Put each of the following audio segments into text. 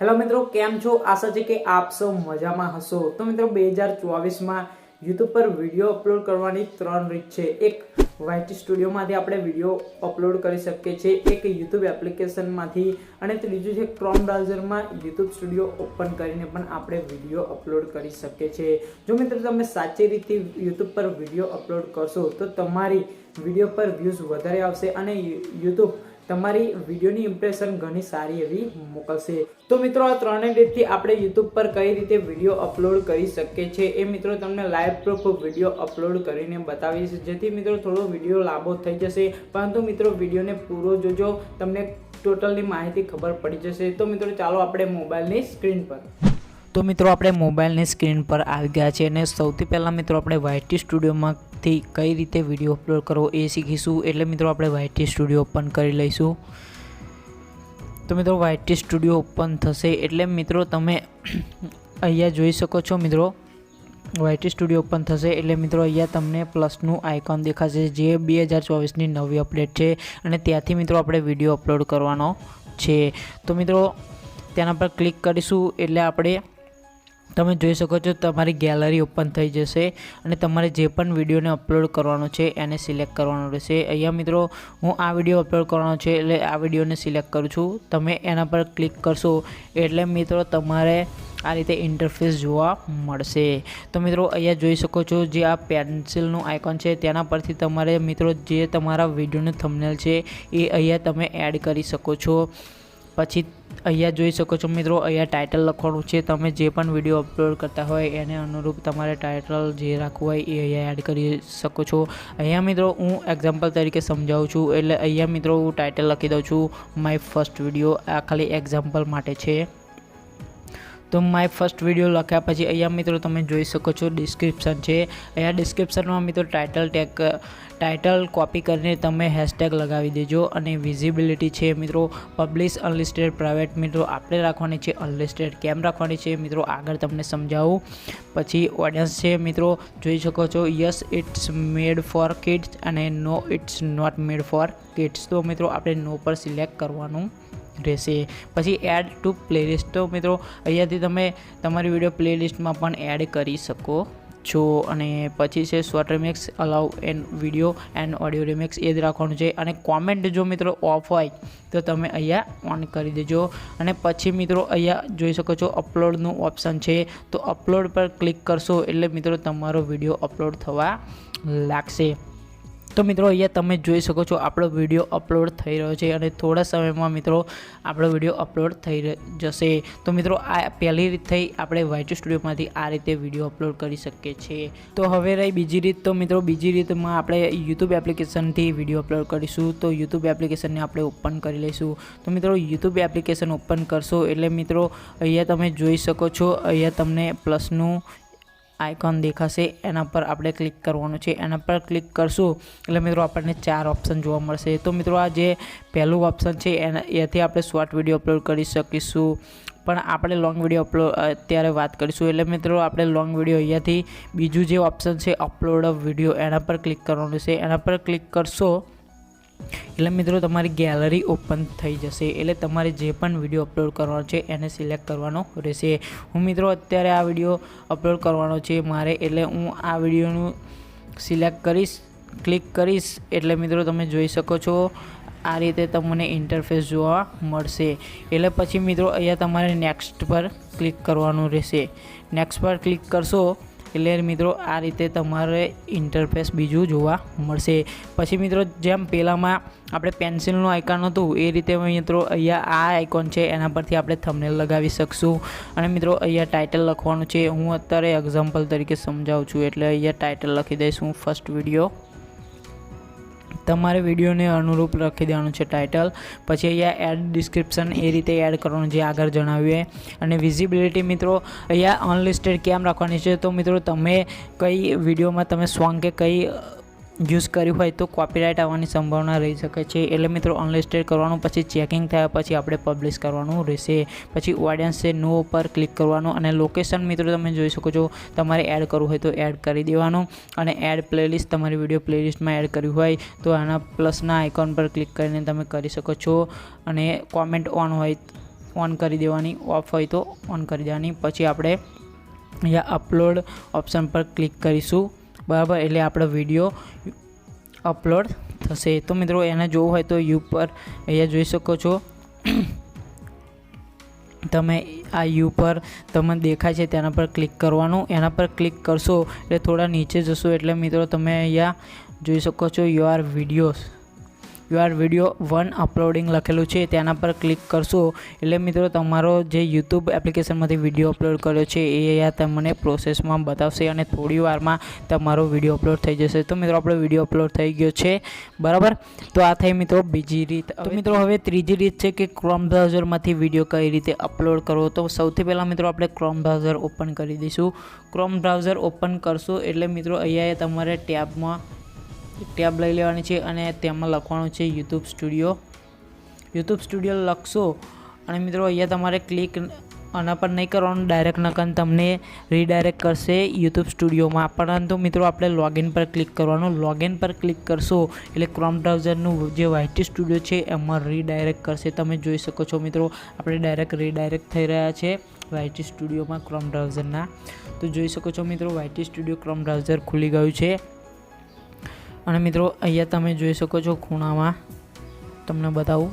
Hello મિત્રો, કેમ છો? આશા છે કે આપ સૌ મજામાં હશો. તો મિત્રો, બે હજાર ચોવીસમાં યુટ્યુબ પર વીડિયો અપલોડ કરવાની ત્રણ રીત છે. એક વાયટી સ્ટુડિયોમાંથી આપણે વીડિયો અપલોડ કરી શકીએ છીએ. એક, યુટ્યુબ એપ્લિકેશનમાંથી અને ત્રીજું છે ક્રોમ બ્રાઉઝરમાં યુટ્યુબ સ્ટુડિયો ઓપન કરીને પણ આપણે વીડિયો અપલોડ કરી શકીએ છીએ. જો મિત્રો, તમે સાચી રીતે યુટ્યુબ પર વીડિયો અપલોડ કરશો, તો તમારી વીડિયો પર વ્યૂઝ વધારે આવશે અને યુટ્યુબ તમારી વિડીયોની ઇમ્પ્રેશન ઘણી સારી એવી મોકલશે. તો મિત્રો, આ ત્રણેય રીતથી આપણે યુટ્યુબ પર કઈ રીતે વીડિયો અપલોડ કરી શકીએ છીએ એ મિત્રો તમને લાઈવ પ્રૂફ વીડિયો અપલોડ કરીને બતાવીશ જેથી મિત્રો થોડો વીડિયો લાંબો થઈ જશે. પરંતુ મિત્રો, વિડીયોને પૂરો જોજો. તમને ટોટલની માહિતી ખબર પડી જશે. તો મિત્રો, ચાલો આપણે મોબાઈલની સ્ક્રીન પર. તો મિત્રો આપણે મોબાઈલની સ્ક્રીન પર આવી ગયા છે અને સૌથી પહેલાં મિત્રો આપણે વાયટી સ્ટુડિયોમાંથી કઈ રીતે વીડિયો અપલોડ કરવો એ શીખીશું. એટલે મિત્રો આપણે વાયટી સ્ટુડિયો ઓપન કરી લઈશું. તો મિત્રો વાયટી સ્ટુડિયો ઓપન થશે એટલે મિત્રો તમે અહીંયા જોઈ શકો છો મિત્રો, વાયટી સ્ટુડિયો ઓપન થશે એટલે મિત્રો અહીંયા તમને પ્લસનું આઇકોન દેખાશે જે બે હજાર ચોવીસની નવી અપડેટ છે અને ત્યાંથી મિત્રો આપણે વીડિયો અપલોડ કરવાનો છે. તો મિત્રો તેના પર ક્લિક કરીશું એટલે આપણે તમે જોઈ શકો છો તમારી ગેલેરી ઓપન થઈ જશે અને તમારે જે પણ વિડીયોને અપલોડ કરવાનો છે એને સિલેક્ટ કરવાનો રહેશે. અહીંયા મિત્રો, હું આ વીડિયો અપલોડ કરવાનો છે એટલે આ વિડીયોને સિલેક્ટ કરું છું. તમે એના પર ક્લિક કરશો એટલે મિત્રો તમારે આ રીતે ઇન્ટરફેસ જોવા મળશે. તો મિત્રો, અહીંયા જોઈ શકો છો જે આ પેન્સિલનું આઇકોન છે, તેના પરથી તમારે મિત્રો જે તમારા વિડીયોનું થંબનેલ છે એ અહીંયા તમે એડ કરી શકો છો. પછી અહીંયા જોઈ શકો છો મિત્રો, અહીંયા ટાઇટલ લખવાનું છે. તમે જે પણ વીડિયો અપલોડ કરતા હોય એને અનુરૂપ તમારે ટાઇટલ જે રાખવું હોય એ અહીંયા એડ કરી શકો છો. અહીંયા મિત્રો હું એક્ઝામ્પલ તરીકે સમજાવું છું. એટલે અહીંયા મિત્રો હું ટાઇટલ લખી દઉં છું માય ફર્સ્ટ વીડિયો આ ખાલી એક્ઝામ્પલ માટે છે. તો માય ફર્સ્ટ વીડિયો લખ્યા પછી અહીંયા મિત્રો તમે જોઈ શકો છો ડિસ્ક્રિપ્શન છે. અહીંયા ડિસ્ક્રિપ્શનમાં મિત્રો ટાઇટલ ટેગ ટાઇટલ કોપી કરીને તમે હેશટેગ લગાવી દેજો અને વિઝિબિલિટી છે મિત્રો પબ્લિશ અનલિસ્ટેડ પ્રાઇવેટ મિત્રો આપણે રાખવાની છે અનલિસ્ટેડ કેમ રાખવાની છે મિત્રો આગળ તમને સમજાવું. પછી ઓડિયન્સ છે મિત્રો, જોઈ શકો છો yes it's made for kids અને no it's not made for kids તો મિત્રો આપણે નો પર સિલેક્ટ કરવાનું. રહેશે. પછી એડ ટુ પ્લેલિસ્ટ તો મિત્રો, અહીંયાથી તમે તમારી વીડિયો પ્લેલિસ્ટમાં પણ એડ કરી શકો છો. અને પછી છે short remix allow and video and audio remix એ જ રાખવાનું છે. અને કોમેન્ટ જો મિત્રો ઓફ હોય, તો તમે અહીંયા ઓન કરી દેજો. અને પછી મિત્રો અહીંયા જોઈ શકો છો અપલોડનું ઓપ્શન છે. તો અપલોડ પર ક્લિક કરશો એટલે મિત્રો તમારો વીડિયો અપલોડ થવા લાગશે. તો મિત્રો, અહીંયા તમે જોઈ શકો છો, આપણો વીડિયો અપલોડ થઈ રહ્યો છે અને થોડા સમયમાં મિત્રો, આપણો વીડિયો અપલોડ થઈ જશે. તો મિત્રો, આ પહેલી રીત થઈ આપણે વાઇટ સ્ટુડિયોમાંથી આ રીતે વીડિયો અપલોડ કરી શકીએ છીએ. તો હવે રહી બીજી રીત. તો મિત્રો, બીજી રીતમાં આપણે યુટ્યુબ એપ્લિકેશનથી વીડિયો અપલોડ કરીશું. તો યુટ્યુબ એપ્લિકેશનને આપણે ઓપન કરી લઈશું. તો મિત્રો યુટ્યુબ એપ્લિકેશન ઓપન કરશો એટલે મિત્રો, અહીંયા તમે જોઈ શકો છો, અહીંયા તમને પ્લસનું આઇકોન દેખાશે. એના પર આપણે ક્લિક કરવાનું છે. એના પર ક્લિક કરશું એટલે મિત્રો આપણને ચાર ઓપ્શન જોવા મળશે. તો મિત્રો આ જે પહેલું ઓપ્શન છે, એના, એથી આપણે શોર્ટ વીડિયો અપલોડ કરી શકીશું. પણ આપણે લોંગ વીડિયો અપલોડ અત્યારે વાત કરીશું. એટલે મિત્રો આપણે લોંગ વીડિયો અહીંયાથી બીજું જે ઓપ્શન છે અપલોડ વીડિયો એના પર ક્લિક કરવાનું છે. એના પર ક્લિક કરશો એટલે મિત્રો, તમારી ગેલેરી ઓપન થઈ જશે. એટલે તમારે જે પણ વીડિયો અપલોડ કરવાનો છે, એને સિલેક્ટ કરવાનો રહેશે. હું મિત્રો, અત્યારે આ વીડિયો અપલોડ કરવાનો છે મારે, એટલે હું આ વિડીયોનું સિલેક્ટ કરીશ ક્લિક કરીશ. એટલે મિત્રો, તમે જોઈ શકો છો, આ રીતે તમને ઇન્ટરફેસ જોવા મળશે. એટલે પછી મિત્રો, અહીંયા તમારે નેક્સ્ટ પર ક્લિક કરવાનું રહેશે. નેક્સ્ટ પર ક્લિક કરશો એટલે મિત્રો, આ રીતે તમારે ઇન્ટરફેસ બીજું જોવા મળશે. પછી મિત્રો, જેમ પહેલાંમાં આપણે પેન્સિલનું આઇકોન હતું, એ રીતે મિત્રો, અહીંયા આ આઇકોન છે, એના પરથી આપણે થંબનેલ લગાવી શકશું. અને મિત્રો, અહીંયા ટાઇટલ લખવાનું છે. હું અત્યારે એક્ઝામ્પલ તરીકે સમજાવું છું, એટલે અહીંયા ટાઇટલ લખી દઈશ હું ફર્સ્ટ વીડિયો તમારે વિડીયોને અનુરૂપ લખી દેવાનું છે ટાઇટલ પછી અહીંયા એડ ડિસ્ક્રિપ્શન એ રીતે એડ કરવાનું જે આગળ જણાવ્યું અને વિઝિબિલિટી મિત્રો, અહીંયા અનલિસ્ટેડ કેમ રાખવાની છે? તો મિત્રો, તમે કઈ વિડીયોમાં તમે સોંગ કે કઈ યુઝ કર્યું હોય તો કોપીરાઇટ આવવાની સંભાવના રહી શકે છે. એટલે મિત્રો અનલિસ્ટેડ કરવાનું, પછી ચેકિંગ થયા પછી આપણે પબ્લિશ કરવાનું રહેશે. પછી ઓડિયન્સે નો પર ક્લિક કરવાનું અને લોકેશન મિત્રો તમે જોઈ શકો છો, તમારે એડ કરવું હોય તો એડ કરી દેવાનું અને એડ પ્લેલિસ્ટ તમારી વીડિયો પ્લેલિસ્ટમાં એડ કર્યું હોય તો આના પ્લસના આઇકોન પર ક્લિક કરીને તમે કરી શકો છો અને કોમેન્ટ ઓન હોય ઓન કરી દેવાની ઓફ હોય તો ઓન કરી દેવાની. પછી આપણે અહીંયા અપલોડ ઓપ્શન પર ક્લિક કરીશું. બરાબર, એટલે આપણો વીડિયો અપલોડ થશે. તો મિત્રો, એને જોવું હોય તો યુ પર અહીંયા જોઈ શકો છો. તમે આ યુ પર તમને દેખાય છે, તેના પર ક્લિક કરવાનું. એના પર ક્લિક કરશો એટલે થોડા નીચે જશો. એટલે મિત્રો, તમે અહીંયા જોઈ શકો છો your videos your video one uploading લખેલું છે તેના પર ક્લિક કરશો. એટલે મિત્રો તમારો જે યુટ્યુબ એપ્લિકેશનમાંથી વીડિયો અપલોડ કર્યો છે એ અહીંયા તમને પ્રોસેસમાં બતાવશે અને થોડી વારમાં તમારો વીડિયો અપલોડ થઈ જશે. તો મિત્રો આપણો વીડિયો અપલોડ થઈ ગયો છે. બરાબર? તો આ થઈ મિત્રો બીજી રીત. તો મિત્રો હવે ત્રીજી રીત છે કે ક્રોમ બ્રાઉઝરમાંથી વીડિયો કઈ રીતે અપલોડ કરવો. તો સૌથી પહેલાં મિત્રો આપણે ક્રોમ બ્રાઉઝર ઓપન કરી દઈશું. ક્રોમ બ્રાઉઝર ઓપન કરશો એટલે મિત્રો અહીંયા તમારે ટેબમાં ટેબ લઈ લેવાની છે અને તેમાં લખવાનું છે યુટ્યુબ સ્ટુડિયો યુટ્યુબ સ્ટુડિયો લખશો અને મિત્રો અહીંયા તમારે ક્લિક આના પર નહીં કરવાનું ડાયરેક્ટ નકન તમને રીડાયરેક્ટ કરશે યુટ્યુબ સ્ટુડિયોમાં પરંતુ મિત્રો આપણે લોગિન પર ક્લિક કરવાનું. લોગિન પર ક્લિક કરશો એટલે ક્રોમ બ્રાઉઝરનું જે વાયટી સ્ટુડિયો છે એમાં રીડાયરેક્ટ કરશે. તમે જોઈ શકો છો મિત્રો, આપણે ડાયરેક્ટ રીડાયરેક્ટ થઈ રહ્યા છે વાયટી સ્ટુડિયોમાં ક્રોમ બ્રાઉઝરના તો જોઈ શકો છો મિત્રો વાયટી સ્ટુડિયો ક્રોમ બ્રાઉઝર ખુલી ગયું છે. અને મિત્રો, અહીંયા તમે જોઈ શકો છો ખૂણામાં. તમને બતાવું.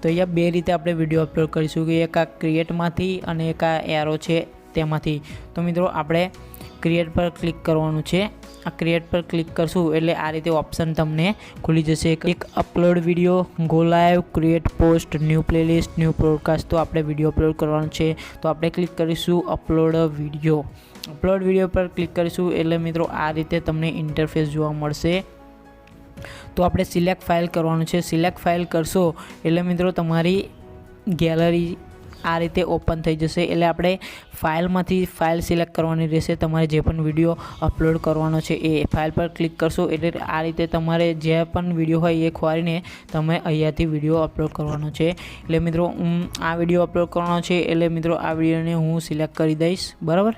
તો અહીંયા બે રીતે આપણે વીડિયો અપલોડ કરીશું કે એક આ ક્રિએટમાંથી અને એક આ એરો છે તેમાંથી. તો મિત્રો, આપણે ક્રિએટ પર ક્લિક કરવાનું છે. આ ક્રિએટ પર ક્લિક કરશું એટલે આ રીતે ઓપ્શન તમને ખુલી જશે. એક upload video go live create post new playlist new podcast તો આપણે વીડિયો અપલોડ કરવાનું છે. તો આપણે ક્લિક કરીશું અપલોડ વીડિયો અપલોડ વીડિયો પર ક્લિક કરીશું એટલે મિત્રો આ રીતે તમને ઇન્ટરફેસ જોવા મળશે. તો આપણે સિલેક્ટ ફાઇલ કરવાનું છે. સિલેક્ટ ફાઇલ કરશો એટલે મિત્રો તમારી ગેલેરી આ રીતે ઓપન થઈ જશે. એટલે આપણે ફાઇલમાંથી ફાઇલ સિલેક્ટ કરવાની રહેશે. તમારે જે પણ વીડિયો અપલોડ કરવાનો છે એ ફાઇલ પર ક્લિક કરશો. એટલે આ રીતે તમારે જે પણ વીડિયો હોય એ ખોરીને તમે અહીંયાથી વીડિયો અપલોડ કરવાનો છે. એટલે મિત્રો હું આ વીડિયો અપલોડ કરવાનો છે. એટલે મિત્રો આ વિડીયોને હું સિલેક્ટ કરી દઈશ. બરાબર?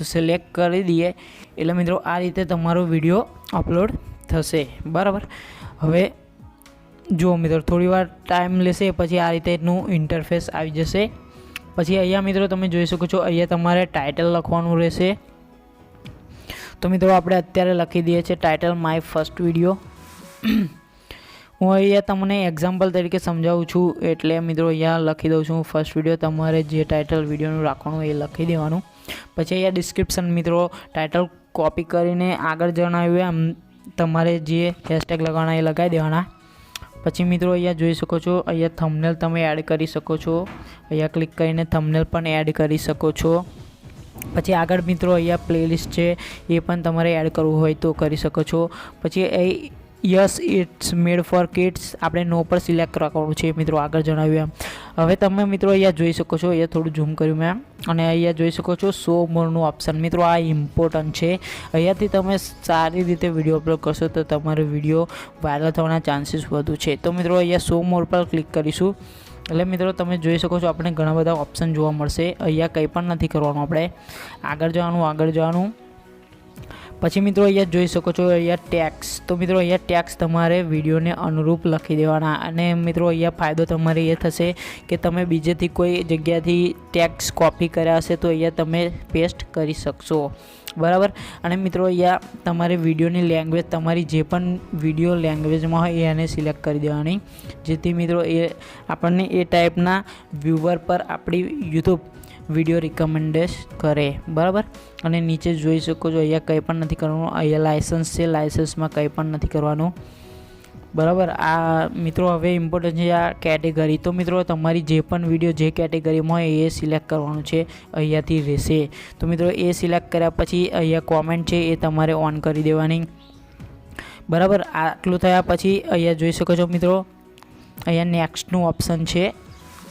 તો સિલેક્ટ કરી દઈએ. એટલે મિત્રો, આ રીતે તમારો વીડિયો અપલોડ થશે. બરાબર? હવે જુઓ મિત્રો, થોડી વાર ટાઈમ લેશે, પછી આ રીતેનું ઇન્ટરફેસ આવી જશે. પછી અહીંયા મિત્રો, તમે જોઈ શકો છો, અહીંયા તમારે ટાઇટલ લખવાનું રહેશે. તો મિત્રો, આપણે અત્યારે લખી દઈએ છીએ ટાઇટલ માય ફર્સ્ટ વીડિયો હું અહીંયા તમને એક્ઝામ્પલ તરીકે સમજાવું છું. એટલે મિત્રો, અહીંયા લખી દઉં છું ફર્સ્ટ વીડિયો તમારે જે ટાઇટલ વિડીયોનું રાખવાનું એ લખી દેવાનું. પછી અહીંયા ડિસ્ક્રિપ્શન મિત્રો ટાઇટલ કોપી કરીને આગળ જણાવ્યું એમ, તમારે જે હેશટેગ લગાવવાના એ લગાવી દેવાના. પછી મિત્રો અહીંયા જોઈ શકો છો, અહીંયા થંબનેલ તમે એડ કરી શકો છો. અહીંયા ક્લિક કરીને થંબનેલ પણ એડ કરી શકો છો. પછી આગળ મિત્રો અહીંયા પ્લેલિસ્ટ છે, એ પણ તમારે એડ કરવું હોય તો કરી શકો છો. પછી એ yes it's made for kids. આપણે નો પર સિલેક્ટ કરવાનું છે મિત્રો, આગળ જણાવ્યું એમ. હવે તમે મિત્રો અહીંયા જોઈ શકો છો, અહીંયા થોડું ઝૂમ કર્યું મેં. અને અહીંયા જોઈ શકો છો, સો મોરનું ઓપ્શન. મિત્રો, આ ઇમ્પોર્ટન્ટ છે. અહીંયાથી તમે સારી રીતે વીડિયો અપલોડ કરશો તો તમારો વીડિયો વાયરલ થવાના ચાન્સીસ વધુ છે. તો મિત્રો, અહીંયા સો મોર પર ક્લિક કરીશું. એટલે મિત્રો, તમે જોઈ શકો છો, આપણે ઘણા બધા ઓપ્શન જોવા મળશે. અહીંયા કંઈ પણ નથી કરવાનું આપણે. આગળ જવાનું આગળ જવાનું. પછી મિત્રો અહીંયા જોઈ શકો છો અહીંયા ટેક્સ તો મિત્રો અહીંયા ટેક્સ તમારે વિડીયોને અનુરૂપ લખી દેવાના. અને મિત્રો અહીંયા ફાયદો તમારે એ થશે કે તમે બીજેથી કોઈ જગ્યાથી ટેક્સ કોપી કર્યા હશે તો અહીંયા તમે પેસ્ટ કરી શકશો. બરાબર? અને મિત્રો અહીંયા તમારે વિડીયોની લેંગ્વેજ તમારી જે પણ વીડિયો લેંગ્વેજમાં હોય એને સિલેક્ટ કરી દેવાની. જેથી મિત્રો એ આપણને એ ટાઈપના વ્યૂવર પર આપણી યુટ્યુબ વીડિયો રિકમેન્ડેશ કરે, બરાબર? અને નીચે જોઈ શકો છો, અહીંયા કંઈ પણ નથી કરવાનું. અહીંયા લાઇસન્સ છે લાઇસન્સમાં કંઈ પણ નથી કરવાનું. બરાબર? આ મિત્રો હવે ઇમ્પોર્ટન્ટ છે આ કેટેગરી તો મિત્રો, તમારી જે પણ વીડિયો જે કેટેગરીમાં હોય, એ સિલેક્ટ કરવાનું છે, અહીંયાથી રહેશે. તો મિત્રો, એ સિલેક્ટ કર્યા પછી અહીંયા કોમેન્ટ છે, એ તમારે ઓન કરી દેવાની. બરાબર? આટલું થયા પછી અહીંયા જોઈ શકો છો મિત્રો, અહીંયા નેક્સ્ટનું ઓપ્શન છે.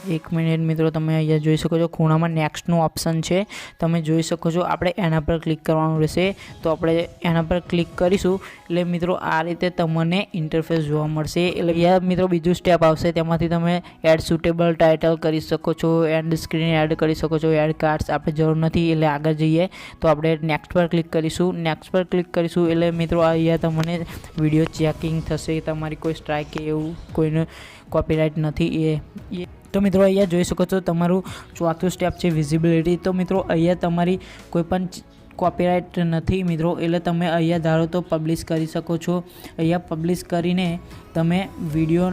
એક મિનિટ મિત્રો, તમે અહીંયા જોઈ શકો છો, ખૂણામાં નેક્સ્ટનું ઓપ્શન છે. તમે જોઈ શકો છો, આપણે એના પર ક્લિક કરવાનું રહેશે. તો આપણે એના પર ક્લિક કરીશું, એટલે મિત્રો, આ રીતે તમને ઇન્ટરફેસ જોવા મળશે. એટલે યા મિત્રો, બીજું સ્ટેપ આવશે, તેમાંથી તમે એડ સુટેબલ ટાઇટલ કરી શકો છો એન્ડ સ્ક્રીન એડ કરી શકો છો એડ કાર્ડ્સ આપણે જરૂર નથી, એટલે આગળ જઈએ. તો આપણે નેક્સ્ટ પર ક્લિક કરીશું નેક્સ્ટ પર ક્લિક કરીશું, એટલે મિત્રો અહીંયા તમને વીડિયો ચેકિંગ થશે, તમારી કોઈ સ્ટ્રાઇક કે એવું કોઈનું કોપીરાઇટ નથી એ તો મિત્રો અહીંયા જોઈ શકો છો તમારું ચોથું સ્ટેપ છે વિઝિબિલિટી તો મિત્રો અહીંયા તમારી કોઈપણ કોપીરાઇટ નથી મિત્રો, એટલે તમે અહીંયા ધારો તો પબ્લિશ કરી શકો છો. અહીંયા પબ્લિશ કરીને તમે વીડિયો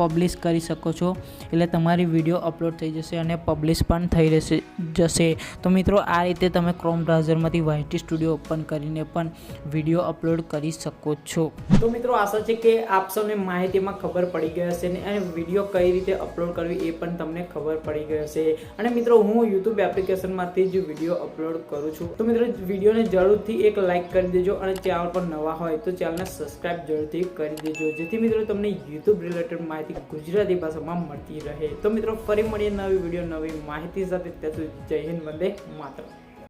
પબ્લિશ કરી શકો છો. એટલે તમારી વીડિયો અપલોડ થઈ જશે અને પબ્લિશ પણ થઈ રહેશે, જશે. તો મિત્રો, આ રીતે તમે ક્રોમ બ્રાઉઝરમાંથી વાયટી સ્ટુડિયો ઓપન કરીને પણ વીડિયો અપલોડ કરી શકો છો. તો મિત્રો, આશા છે કે આપ સૌને માહિતીમાં ખબર પડી ગઈ હશે અને વીડિયો કઈ રીતે અપલોડ કરવી એ પણ તમને ખબર પડી ગઈ હશે. અને મિત્રો, હું યુટ્યુબ એપ્લિકેશનમાંથી જ વીડિયો અપલોડ કરું છું. તો મિત્રો, વિડીયોને જરૂરથી એક લાઇક કરી દેજો અને ચેનલ પર નવા હોય તો ચેનલને સબસ્ક્રાઈબ જરૂરથી કરી દેજો. જેથી મિત્રો, તમને યુટ્યુબ રિલેટેડ માહિતી ગુજરાતી ભાષામાં મળતી રહે. તો મિત્રો, ફરી મળીએ નવી વીડિયો નવી માહિતી સાથે. ત્યાં સુધી જય હિન્દ, વંદે માતરમ.